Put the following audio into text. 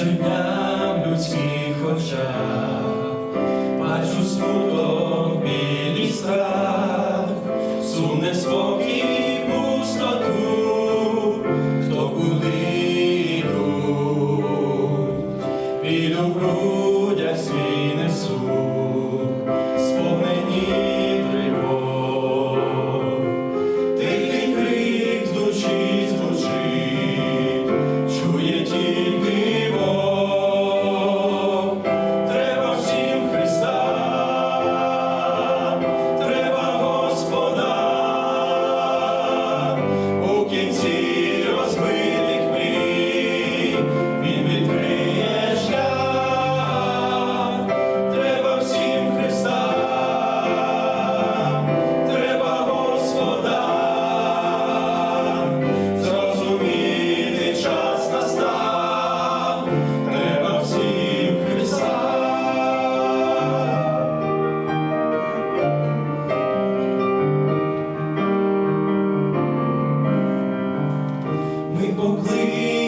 щодня в людських очах, бачу смуток білі страх, сумне спокій пустоту, хто куди йдуть, біль у грудях свій несуть. we believe.